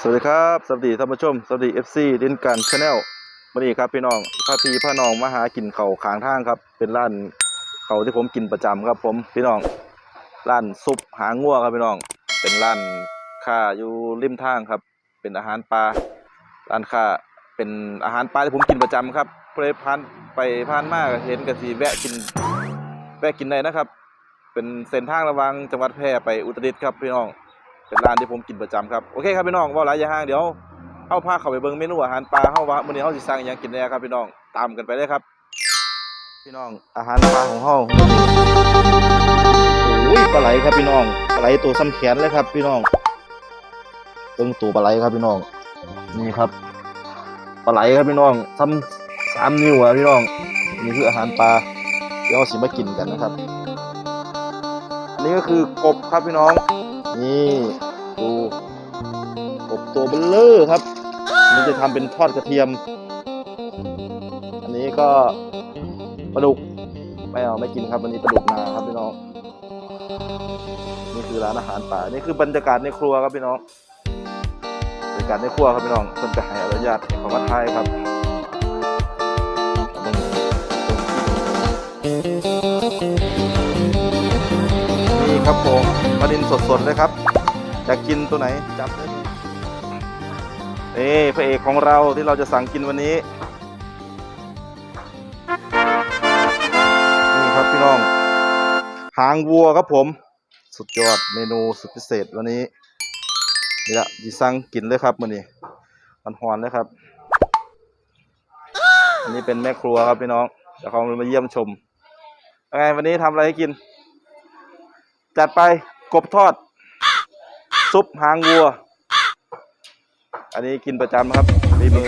สวัสดีครับ สวัสดีท่านผู้ชม สวัสดี FC ดินกันชาแนลวันนี้ครับพี่น้องพาพี่พาน้องมาหากินเขาขางทางครับ เป็นร้านเขาที่ผมกินประจำครับ ผมพี่น้องร้านซุปหางงัวครับพี่น้อง เป็นร้านค้าอยู่ริมทางครับ เป็นอาหารปลาร้านค้าเป็นอาหารปลาที่ผมกินประจำครับเพื่อผ่านไปผ่านมากเห็นกันสีแวะกินแวะกินได้นะครับ เป็นเส้นทางระว่างจังหวัดแพร่ไปอุตรดิตถ์ครับพี่น้อง เป็นร้านที่ผมกินประจำครับโอเคครับพี่น้องว่าหลายอย่างเดี๋ยวเอาพาเข้าไปเบิ่งเมนูอาหารปลาเฮาว่ามื้อนี้เฮาสิสั่งหยังกินแน่ครับพี่น้องตามกันไปเลยครับ พี่น้องอาหารปลาของเฮาโอ้ยปลาไหลครับพี่น้องปลาไหลตัวซ้ำแขนเลยครับ พี่น้องเบิ่งตัวปลาไหลครับพี่น้อง นี่ครับปลาไหลครับพี่น้องซ้ำสามนิ้วอะพี่น้องนี่คืออาหารปลาเดี๋ยวสิมากินกันนะครับ อันนี้ก็คือกบครับพี่น้อง นี่ ดูกบตัวเบลเลอร์ครับ มันจะทำเป็นทอดกระเทียม อันนี้ก็ปลาดุกไม่เอาไม่กินครับวันนี้ปลาดุกนาครับพี่น้อง นี่คือร้านอาหารป่า นี่คือบรรยากาศในครัวครับพี่น้องบรรยากาศในครัวครับพี่น้องเพิ่นจะให้อนุญาตของวัดไทยครับนี่ครับผมปลาดินสดๆเลยครับ อยากกินตัวไหนจับเลยนี่พระเอกของเราที่เราจะสั่งกินวันนี้ นี่ครับพี่น้อง หางวัวครับผม สุดยอดเมนูสุดพิเศษวันนี้ นี่ละดิสั่งกินเลยครับมื้อนี้มันหอนเลยครับ อันนี้เป็นแม่ครัวครับพี่น้องเดี๋ยวเขามาเยี่ยมชมยังไงวันนี้ทำอะไรให้กิน จัดไปกบทอด ซุปหางวัว อันนี้กินประจำครับรีมือ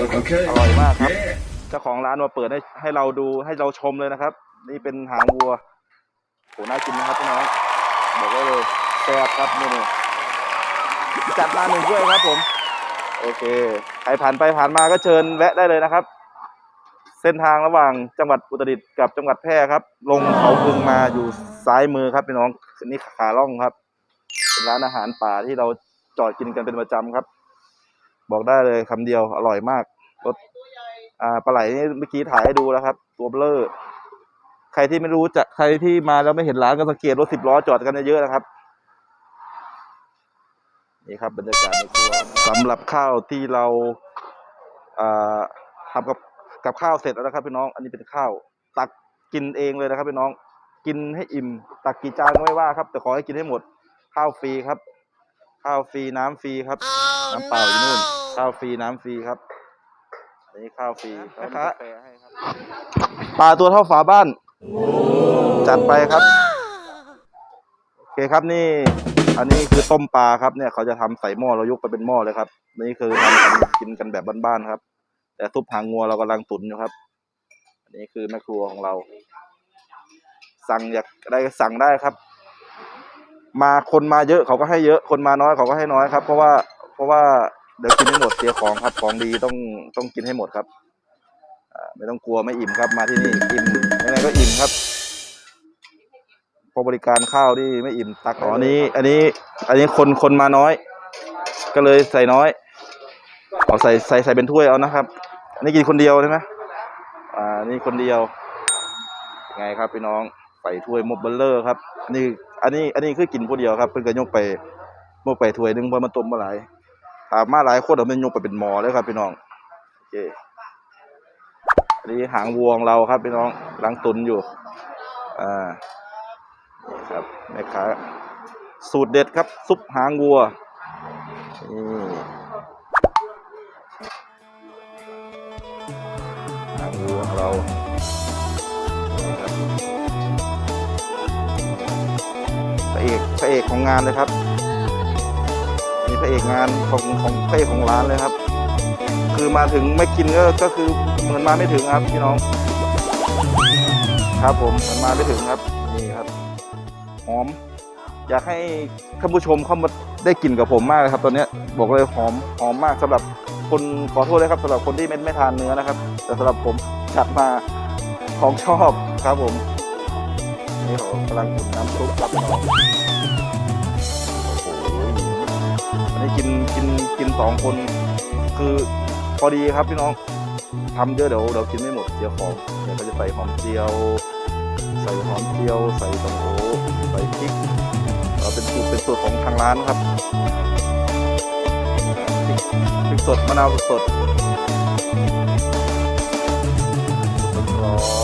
อร่อยมากครับ เจ้าของร้านมาเปิดให้ให้เราดูให้เราชมเลยนะครับ นี่เป็นหางวัวโหน่ากินนะครับพี่น้องบอกได้เลยแซ่บครับเมนูจัดมาหนึ่งถ้วยครับผม โอเคใครผ่านไปผ่านมาก็เชิญแวะได้เลยนะครับ เส้นทางระหว่างจังหวัดอุตรดิตถ์กับจังหวัดแพร่ครับ ลงเขาพึงมาอยู่ซ้ายมือครับพี่น้องนี่ขาล่องครับ เป็นร้านอาหารป่าที่เราจอดกินกันเป็นประจำครับ บอกได้เลยคำเดียวอร่อยมากรสอ่าปลาไหลนี่เมื่อกี้ถ่ายให้ดูแล้วครับ ตัวเบลอใครที่ไม่รู้จะใครที่มาแล้วไม่เห็นร้านก็สังเกตรถสิบล้อจอดกันเยอะนะครับนี่ครับบรรยากาศในครัวสำหรับข้าวที่เราอ่าทำกับกับข้าวเสร็จแล้วนะครับพี่น้อง อันนี้เป็นข้าว ตักกินเองเลยนะครับพี่น้อง กินให้อิ่ม ตักกี่จานก็ไม่ว่าครับ แต่ขอให้กินให้หมด ข้าวฟรีครับ ข้าวฟรีน้ำฟรีครับ น้ำเปล่าอยู่นู่น ข้าวฟรีน้ำฟรีครับอันนี้ข้าวฟรีนะครับปลาตัวเท่าฝาบ้าน จัดไปครับโอเคครับนี่ อันนี้คือต้มปลาครับเนี่ยเขาจะทำใส่หม้อเรายกไปเป็นหม้อเลยครับนี่คือทำกันกินกันแบบบ้านๆครับ แต่ซุปหางงัวเรากำลังตุ๋นอยู่ครับอันนี้คือแม่ครัวของเรา สั่งอยากได้ก็สั่งได้ครับ มาคนมาเยอะเขาก็ให้เยอะคนมาน้อยเขาก็ให้น้อยครับ เพราะว่าเพราะว่าเดี๋ยวกินไม่หมดเสียของครับของดีต้องต้องกินให้หมดครับอ่าไม่ต้องกลัวไม่อิ่มครับ มาที่นี่อิ่มยังไงก็อิ่มครับเพอบริการข้าวที่ไม่อิ่มตักอ๋ออันนี้ อันนี้ อันนี้คนคนมาน้อย ก็เลยใส่น้อยเอาใส่ใส่ใส่เป็นถ้วยเอานะครับ อันนี้กินคนเดียวใช่ไหมอ่านี่คนเดียวยังไงครับพี่น้องใส่ถ้วยมบเบลเลอร์ครับอันนี้ อันนี้อันนี้คือกินผู้เดียวครับเพิ่นก็ยกไปยกไปถ้วยหนึงเพราะมันต้มมาหลายถามมาหลายคนเอามันยกไปเป็นหมอเลยครับพี่น้องโอเคอันนี้หางวัวของเราครับพี่น้องกำลังตุนอยู่อ่านี่ครับแม่ค้าสูตรเด็ดครับ ซุปหางวัวนี่หางวัวของเรา ระเอกพระเอกของงานเลยครับนี่พระเอกงานของของพระเอกของร้านเลยครับ คือมาถึงไม่กินก็ก็คือเหมือนมาไม่ถึงครับพี่น้อง ครับผมเหมือนมาไม่ถึงครับนี่ครับหอม อยากให้ท่านผู้ชมเข้ามาได้กลิ่นกับผมมากเลยครับ ตอนนี้บอกเลยหอมหอมมากสำหรับคนขอโทษเลยครับสำหรับคนที่ไม่ไม่ทานเนื้อนะครับ แต่สำหรับผมจัดมาของชอบครับผม นี่เขากำลังอุ่นน้ำซุปครับน้องโอ้โหนี่กินกินกินสองคน คือพอดีครับพี่น้องทำเยอะเดี๋ยวเดี๋ยวกินไม่หมดเสียวของเดี๋ยวก็จะใส่หอมเจียว ใส่หอมเจียว ใส่ตังโอใส่พริกเอ่อเป็นสูตรเป็นสูตรของทางร้านครับพริกสดมะนาวสดร้อนๆน้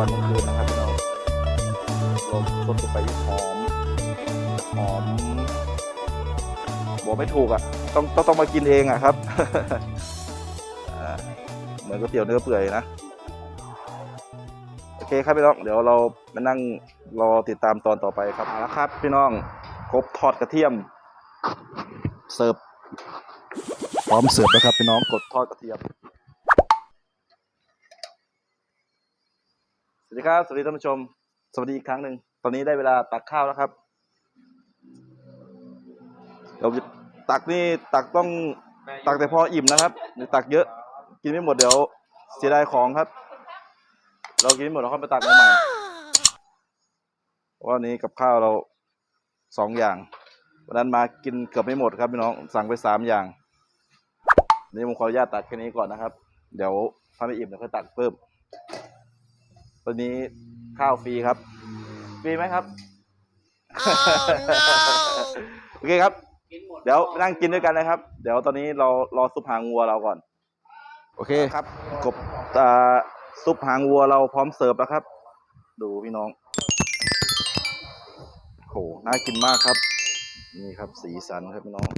วันทั้งคืนนะครับพี่น้องลมสดลงไปหอมหอมบอกไม่ถูกอะต้องต้องต้องมากินเองอะครับเหมือนก๋วยเตี๋ยวเนื้อเปื่อยนะโอเคครับพี่น้องเดี๋ยวเรามานั่งรอติดตามตอนต่อไปครับเอาละครับ พี่น้องครบทอดกระเทียม เสิร์ฟพร้อมเสิร์ฟแล้วครับพี่น้องกดทอดกระเทียม สวัสดีครับสวัสดีท่านผู้ชม สวัสดีอีกครั้งหนึ่งตอนนี้ได้เวลาตักข้าวแล้วครับเราจะตักนี่ตักต้องตักแต่พออิ่มนะครับอย่าตักเยอะ กินไม่หมดเดี๋ยวเสียดายของครับ เรากินไม่หมดเราค่อยไปตักใหม่ว่านี้กับข้าวเราสองอย่างวันนั้นมากินเกือบไม่หมดครับพี่น้องสั่งไปสามอย่างนี่ผมขออนุญาตตัดแค่นี้ก่อนนะครับ เดี๋ยวถ้าไม่อิ่มเดี๋ยวค่อยตัดเพิ่ม ตอนนี้ข้าวฟรีครับ ฟรีไหมครับ โอเคครับ เดี๋ยวนั่งกินด้วยกันนะครับ เดี๋ยวตอนนี้เรารอซุปหางวัวเราก่อน โอเคครับ กบอ่าซุปหางวัวเราพร้อมเสิร์ฟแล้วครับ ดูพี่น้องโหน่ากินมากครับ นี่ครับสีสันครับพี่น้อง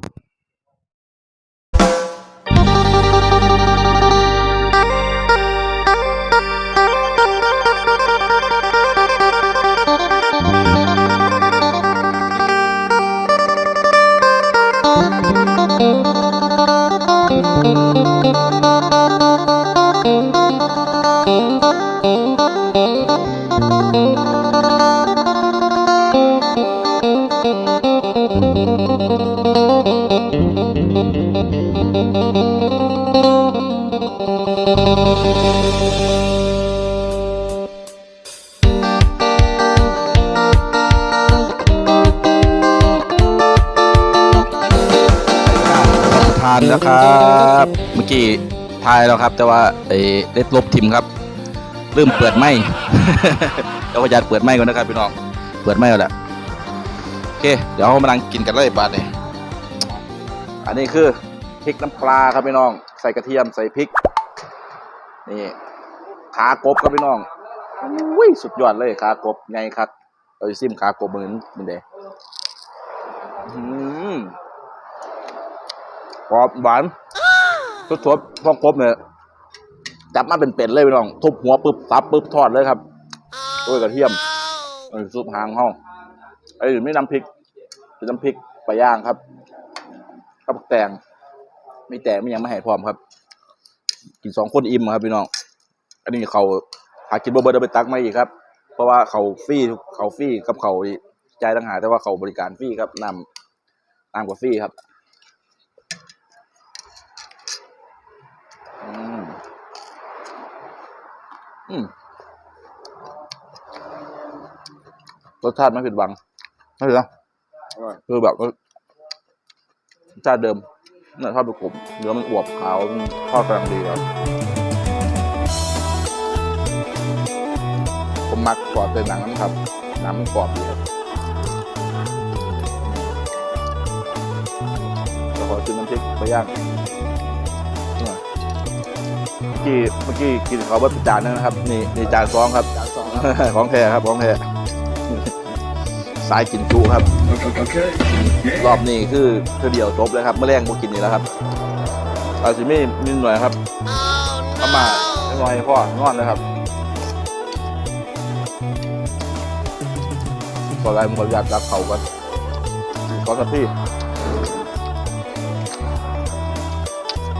ทานแล้วครับเมื่อกี้ทายแล้วครับ แต่ว่าไอ้เล็ดลบทิมครับเริ่มเปิดไหมเดี๋ยวขออนุญาตเปิดไหมก่อนนะครับพี่น้องเปิดไหมแล้วแหละโอเค เดี๋ยวเรามานั่งกินกันเลยบาดเนี่ยอันนี้คือพริกน้ำปลาครับพี่น้อง ใส่กระเทียมใส่พริก นี่ขากบครับพี่น้องอุ้ยสุดยอดเลยขากบไงครับเราจะซิมขากบเหมือนเหมือนเดอืมกรอบหวานทุบทบพวกครบเนี่ยจับมาเป็นเป็ดเลยพี่น้อง ทุบหัวปึ๊บซับปึ๊บทอดเลยครับด้วยกระเทียมซุปหางห้องไอ้ไม่น้ำพริกเป็นน้ำพริกปลาย่างครับกับแตงไม่แตงไม่ยังไม่ให้พร้อมครับ กินสองคนอิ่มครับพี่น้อง อันนี้เขาหากินบ่เบิดเอาไปตักมาอีกครับ เพราะว่าเขาฟรีทุกเขาฟรีกับเขาจ่ายต่างหากแต่ว่าเขาบริการฟรีครับนำนำกว่าฟรีครับอืมอืมรสชาติไม่ผิดหวังไม่ผิดหรอคือแบบว่ารสชาติเดิม เนี่ยทอดเป็นกลุ่มเนื้อมันอวบขาวมันทอดกำลังดีครับผมมักกรอบเป็นหนังนะครับ หนังมันกรอบดีครับเดี๋ยวขอจิ้มน้ำพริกไปย่างเมื่อกี้เมื่อกี้กินเขาเบิดจานนึงนะครับ นี่นี่จานสองครับจานสองของแท้ครับของแท้ สายกินจุครับ Okay. รอบนี้คือคือเดียวจบเลยครับเมื่อแรงบุกินนี่แล้วครับอาซิมี่นิดหน่อยครับเข้ามานิดหน่อยพ่อนอนเลยครับก่อนอะไรผมขออนุญาตรับเขากันขอสักพี่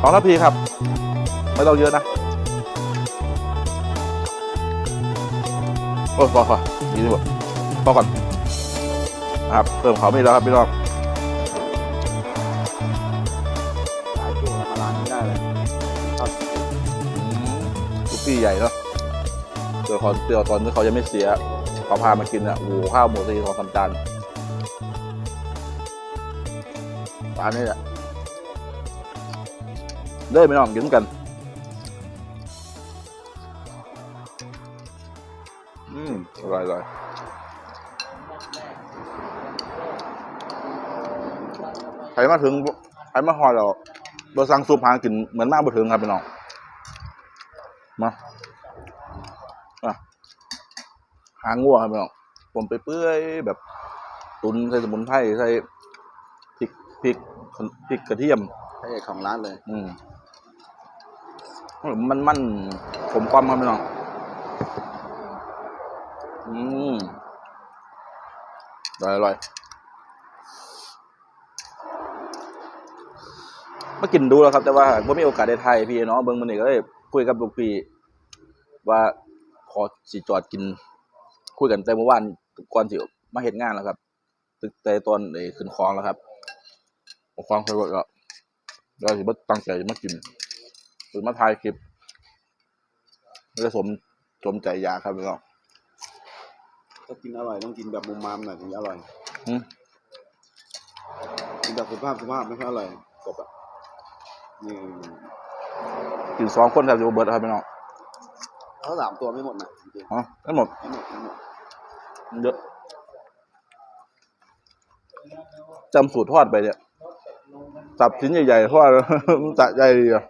ขอสักพี่ครับ ไม่ต้องเยอะนะ โอ้ยพอพอดีดีกว่าพอก่อนนะ ครับเพิ่มหอไม่แล้วครับพี่น้องหายช่วมาล้างไม่ได้เลยครับทุกที่ใหญ่เนาะเดี๋ยวขอเดี๋ยวตอนที่เขายังไม่เสียเขาพามากินอะโอ้ข้าวหมูตีสองสามจานร้านนี้แหละเด้ไม่น้องกินกันอืมอร่อยๆ มาถึงใครมาหอดเราบสั่งซุปหากินเหมือนมาบ่ถึงครับพี่น้องมาอะหางงัวครับพี่น้องผมไปเปื่อยแบบตุนใส่สมุนไพรใส่พริกพริกพริกกระเทียมพระเอกของร้านเลย อืมมันมันผมความครับพี่น้อง อืมอร่อยอร่อย มากินดูแล้วครับ แต่ว่าผมมีโอกาสได้ไทยพี่เนาะเบิ้งมันนี่ก็เลยคุยกับลูกพี่ว่าขอสิจอดกิน คุยกันแต่เมื่อวานก่อนสิมาเห็นงานแล้วครับตึกแต่ตอนไอ้ขึ้นคลองแล้วครับคลองไปหมดแล้วเราสิบ่ตั้งใจมากินหรือมาถ่ายคลิปแล้วสมสมใจอยากครับพี่น้องถ้ากินอร่อยต้องกินแบบมุมมามหน่อยถึงจะอร่อยอืมกินแบบสุภาพสุภาพไม่ค่อยอร่อยกบอะ นี่กินสองคนครับอยู่เบิร์ดครับพี่น้องเขาสามตัวไม่หมดนะจริงอ๋อทั้งหมดๆไม่หมดไม่หมดเยอะจำสูตรทอดไปเนี่ยสับชิ้นใหญ่ๆทอดมันจะใหญ่ดีอะ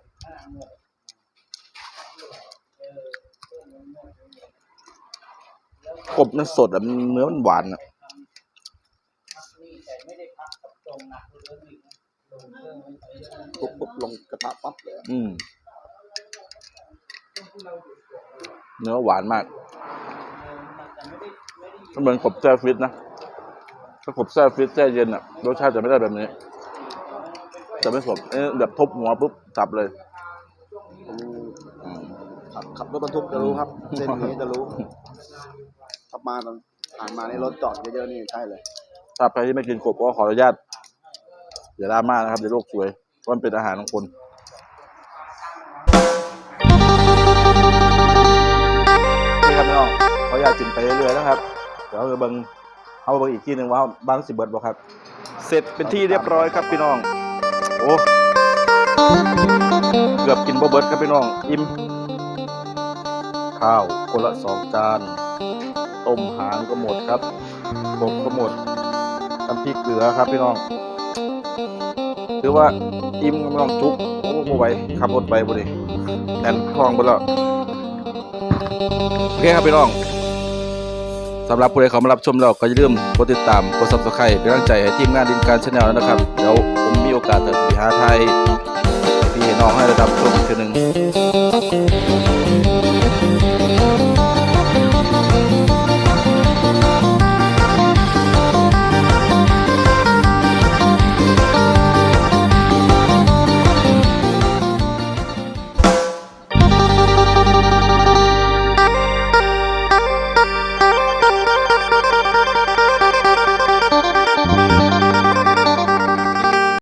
กบมันสดอะมันเนื้อมันหวานอะ ปุ๊บปุ๊บลงกระทะปั๊บเลยอะอืม เนื้อหวานมากมันเหมือนกบแช่ฟิตนะ ถ้ากบแช่ฟิตแช่เย็นอะรสชาติจะไม่ได้แบบนี้ จะไม่สดเอ๊ะแบบทุบหัวปุ๊บจับเลยผมอืมขับขับรถบรรทุกจะรู้ครับ เส้นนี้จะรู้ขับมาตอนผ่านมาในรถจอดเยอะๆนี่ใช่เลย ถ้าใครที่ไม่กินกบก็ขออนุญาต อย่าดราม่านะครับเดี๋ยวโลกสวยเพราะมันเป็นอาหารของคนนี่ครับพี่น้องเขออนุญาตกินไปเรื่อยๆนะครับเดี๋ยวเอาเบิ่งเอาเบิงอีกที่หนึ่งว่าบางสิเบิร์ดบ่ครับ เสร็จเป็นที่เรียบร้อยครับพี่น้อง โอ้เกือบกินบ่เบิร์ดครับพี่น้อง อิ่มข้าวคนละสองจาน ต้มหางก็หมดครับกบก็หมดน้ำพริกเกลือครับพี่น้อง ถือว่าอิ่มครับพี่น้องจุกโอ้โหไหวขับรถไปบ่ดิแอนท้องไปแล้วโอเคครับพี่น้องสำหรับผู้ใดเขามารับชมแล้วก็อย่าลืมกดติดตามกด subscribe เป็นกำลังใจให้ทีมงานดินการชแนลนะครับเดี๋ยวผมมีโอกาสจะไปหาไทยพี่น้องให้ระดับชมอีกทีหนึ่ง